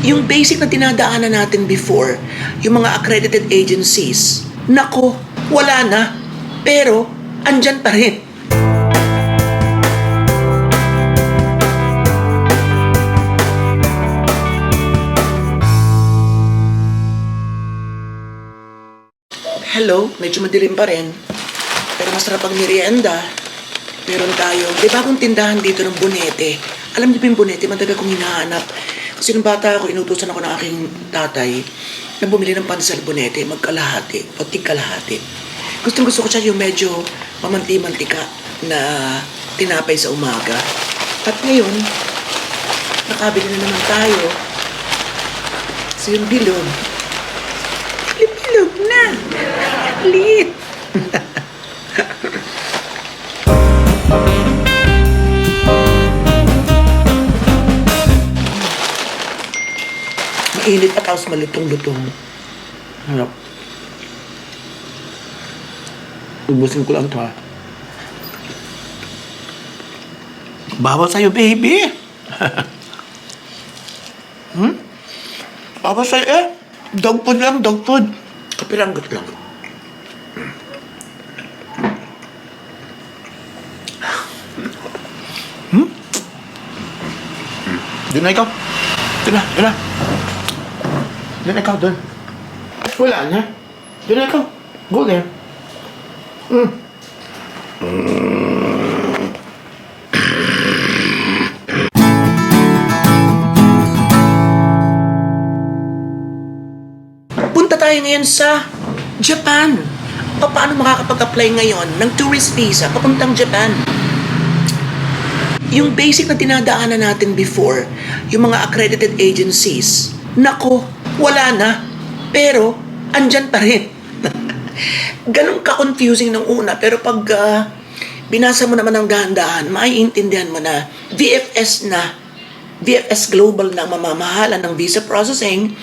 yung basic na dinadaanan natin before, yung mga accredited agencies, nako, wala na. Pero, andyan pa rin. Hello, medyo madilim pa rin. Pero masarap ang merienda. Meron tayo, di bagong tindahan dito ng bonete. Alam niyo ba yung bonete, matagal kong hinahanap. Kasi nung bata ako, inutusan ako ng aking tatay na bumili ng pansal bonete, magkalahati o tigkalahati. Gustong gusto ko siya yung medyo mamanti-mantika na tinapay sa umaga. At ngayon, nakabili na naman tayo. So yung bilog, bilog na. Lit. Mainit at tapos malutong-lutong. Harap. Ubusin ko lang ito ha. Bawal sa'yo, baby. hmm? Bawal sa'yo eh. Dog food lang, dog food. Kapiranggot lang. Hmm? Doon na ikaw. Doon na, doon na. Doon ikaw, doon. Wala na. Doon ikaw. Go there. Mm. Punta tayo ngayon sa Japan. Pa- Paano makakapag-apply ngayon ng tourist visa papuntang Japan? Yung basic na dinadaanan natin before, yung mga accredited agencies, nako, wala na. Pero, andyan pa rin. Ganun ka-confusing ng una, pero pag ah, binasa mo naman ng dahan-dahan, maiintindihan mo na VFS na, VFS Global na ang mamamahala ng visa processing.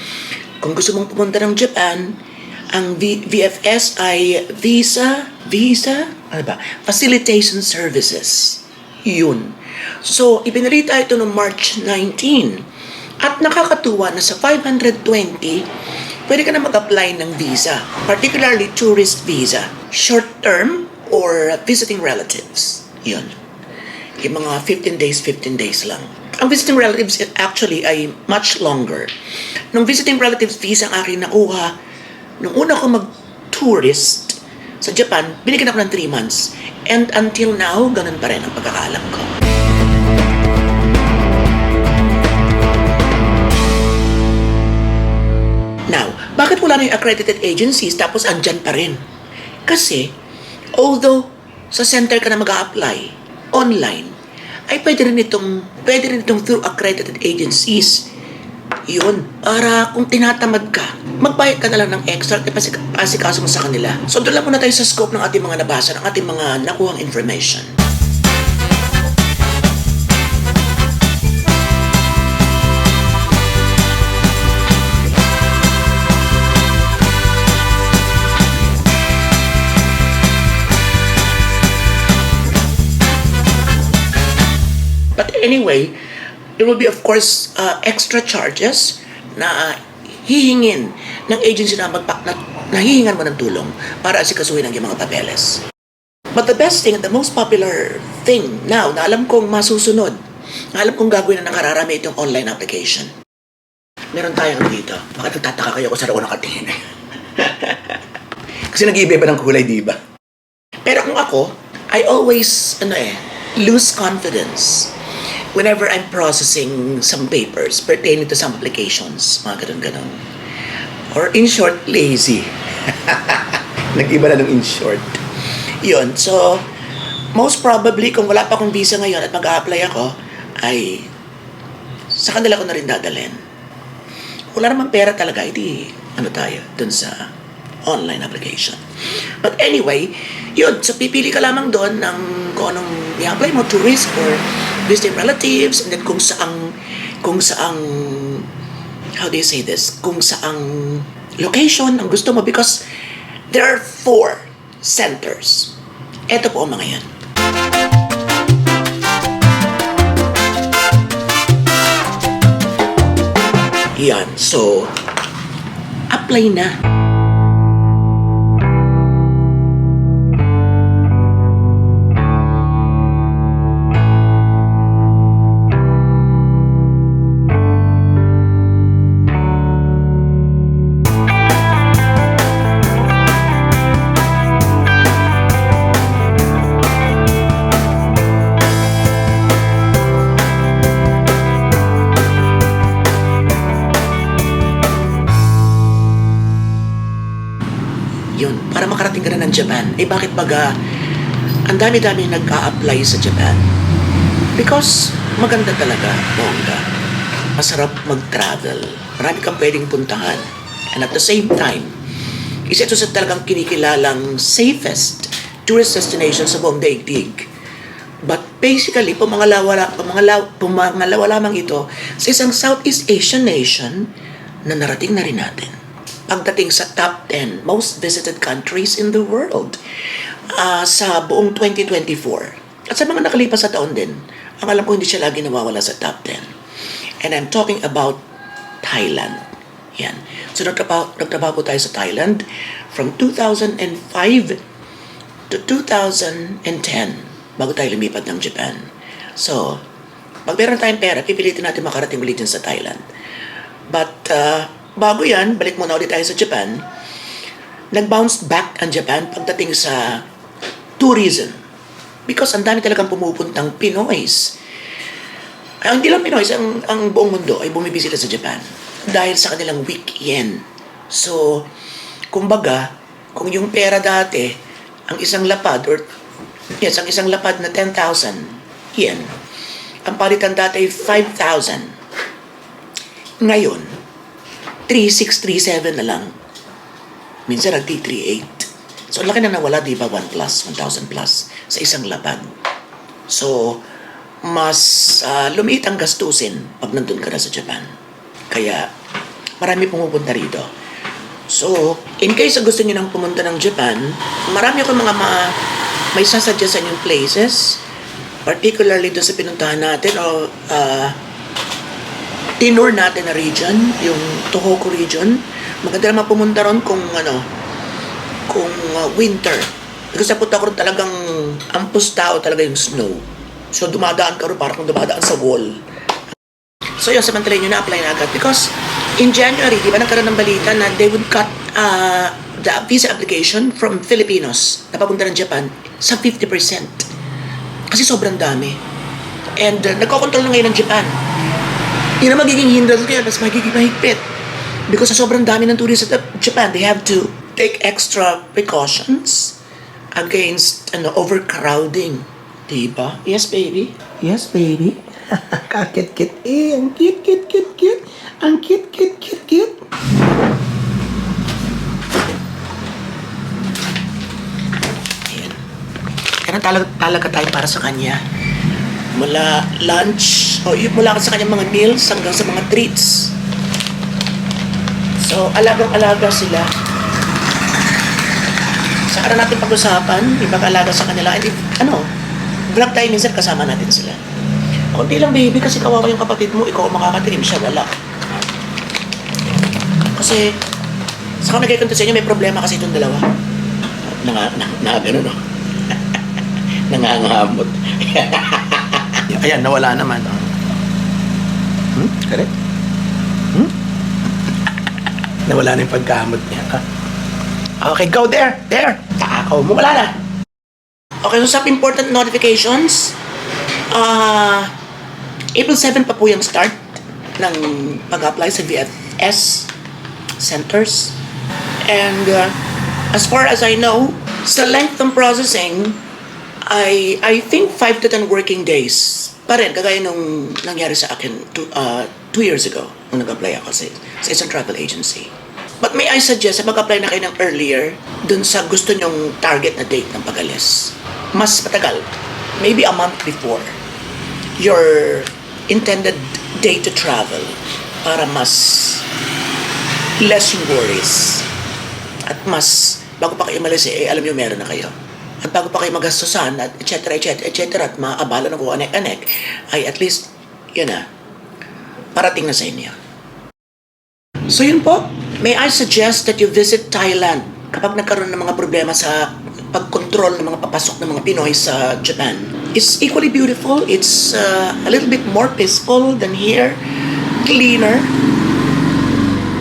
Kung gusto mong pumunta ng Japan, ang V- VFS ay Visa, Visa, ano ba? Facilitation Services. Yun. So, ipinarita ito noong March 19. At nakakatuwa na sa 520, pwede ka na mag-apply ng visa, particularly tourist visa, short term or visiting relatives. Yun. Yung mga 15 days, 15 days lang. Ang visiting relatives actually ay much longer. Nung visiting relatives visa ang aking nakuha, nung una ko mag-tourist sa Japan, binigyan ako ng 3 months. And until now, ganun pa rin ang pagkakalam ko. Bakit wala na yung accredited agencies tapos andyan pa rin? Kasi, although sa center ka na mag apply online, ay pwede rin itong, pwede rin itong through accredited agencies. Yun, para kung tinatamad ka, magbayad ka na lang ng extra at pasik- pasikaso mo sa kanila. So doon lang muna tayo sa scope ng ating mga nabasa, ng ating mga nakuhang information. Anyway, there will be of course uh, extra charges na hihingin ng agency na magpa na, na hihingan mo ng tulong para asikasuhin ang iyong mga papeles. But the best thing, the most popular thing now na alam kong masusunod, na alam kong gagawin na nakararami itong online application. Meron tayong ano dito. Bakit nagtataka kayo kung saan ako nakatingin? Kasi nag-iiba ng kulay, di ba? Pero kung ako, I always, ano eh, lose confidence whenever I'm processing some papers pertaining to some applications, mga ganun-ganun. Or in short, lazy. Nag-iba na ng in short. Yun, so, most probably, kung wala pa akong visa ngayon at mag-a-apply ako, ay sa kanila ko na rin dadalhin. Wala naman pera talaga, hindi ano tayo, dun sa online application. But anyway, yun, so pipili ka lamang doon ng kung anong i-apply mo, tourist or visiting relatives, and then kung saang, kung saang, how do you say this, kung saang location ang gusto mo because there are four centers. Ito po ang mga yan. Yan. So, apply na. Para makarating ka na ng Japan. Eh bakit baga, ang dami-dami nag-a-apply sa Japan? Because maganda talaga, bongga. Masarap mag-travel. Marami kang pwedeng puntahan. And at the same time, isa ito sa talagang kinikilalang safest tourist destination sa buong daigdig. But basically, pumangalawa, pumangalawa, pumangalawa lamang ito sa isang Southeast Asian nation na narating na rin natin pagdating sa top 10 most visited countries in the world ah, sa buong 2024. At sa mga nakalipas sa taon din, ang alam ko hindi siya lagi nawawala sa top 10. And I'm talking about Thailand. Yan. So nagtrabaho, nagtrabaho po tayo sa Thailand from 2005 to 2010 bago tayo lumipat ng Japan. So, pag meron tayong pera, pipilitin natin makarating ulit sa Thailand. But uh, bago yan, balik muna ulit tayo sa Japan. Nag-bounce back ang Japan pagdating sa tourism. Because ang dami talagang pumupuntang Pinoys. Ay, hindi lang Pinoys, ang, ang buong mundo ay bumibisita sa Japan dahil sa kanilang weekend. So, kumbaga, kung yung pera dati, ang isang lapad, or yes, ang isang lapad na 10,000 yen, ang palitan dati ay 5,000. Ngayon, 3637 na lang. Minsan nagti 38. So, laki na nawala, di ba? 1 plus, 1,000 plus sa isang lapad. So, mas ah, lumiit ang gastusin pag nandun ka na sa Japan. Kaya, marami pumupunta rito. So, in case gusto niyo nang pumunta ng Japan, marami ako mga ma may sasuggest sa inyong places, particularly doon sa pinuntahan natin o ah, tinur natin na region, yung Tohoku region. Maganda naman pumunta ron kung ano, kung uh, winter. Kasi sa punta ko ron talagang ampus tao talaga yung snow. So dumadaan ka ron parang dumadaan sa wall. So yun, samantala nyo na-apply na agad. Because in January, di ba nagkaroon ng balita na they would cut uh, the visa application from Filipinos na papunta ng Japan sa 50%. Kasi sobrang dami. And uh, nagkocontrol na ngayon ng Japan. Yun ang magiging hindrance kaya mas magiging mahigpit. Because sa sobrang dami ng tourists sa Japan, they have to take extra precautions against ano, overcrowding. Diba? Yes, baby? Yes, baby? Kakit-kit eh. Ang cute-cute-cute-cute. Ang cute-cute-cute-cute. Ayan. Kaya talaga, talaga tayo para sa kanya. Mula lunch, o yun, mula sa kanyang mga meals hanggang sa mga treats. So, alagang-alaga sila. Saka na natin pag-usapan, ipag-alaga sa kanila. And if, ano, vlog tayo minsan kasama natin sila. Kunti lang baby kasi kawawa yung kapatid mo, ikaw makakatirim siya, wala. Kasi, sa kami nagkikwento sa inyo, may problema kasi itong dalawa. Nanga, na, na, gano'n, no? Nangangamot. Ayan, nawala naman. Oh. Hmm? Correct? Hmm? nawala na yung pagkamot niya. ha? Okay, go there. There. Takaw mo. Wala na. Okay, so sa important notifications, ah, April 7 pa po yung start ng pag-apply sa VFS centers. And uh, as far as I know, sa length ng processing, I, I think 5 to 10 working days pa rin, kagaya nung nangyari sa akin two, uh, two years ago nung nag-apply ako sa, sa isang travel agency. But may I suggest mag-apply na kayo ng earlier dun sa gusto nyong target na date ng pag-alis. Mas matagal. Maybe a month before your intended date to travel para mas less worries. At mas, bago pa kayo malis, eh, alam nyo meron na kayo. At bago pa kayo magastusan, at et cetera, et cetera, et cetera, at maabala ng anek-anek, ay at least, yun na, parating na sa inyo. So yun po, may I suggest that you visit Thailand kapag nagkaroon ng mga problema sa pagkontrol ng mga papasok ng mga Pinoy sa Japan. It's equally beautiful. It's uh, a little bit more peaceful than here, cleaner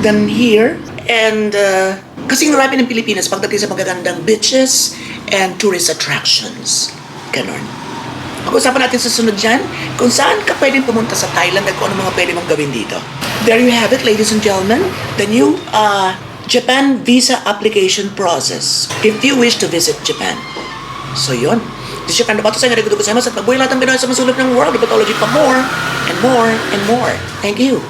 than here, and uh, kasing marami ng Pilipinas pagdating sa magagandang beaches and tourist attractions. Ganon. Pag-usapan natin sa sunod dyan kung saan ka pwedeng pumunta sa Thailand at kung ano mga pwede mong gawin dito. There you have it, ladies and gentlemen. The new uh, Japan visa application process if you wish to visit Japan. So yun. This is Japan Nabato sa Narigodo Gozaimasu at magbuhay lahat ng Pinoy sa masulog ng world pathology pa more and more and more. Thank you.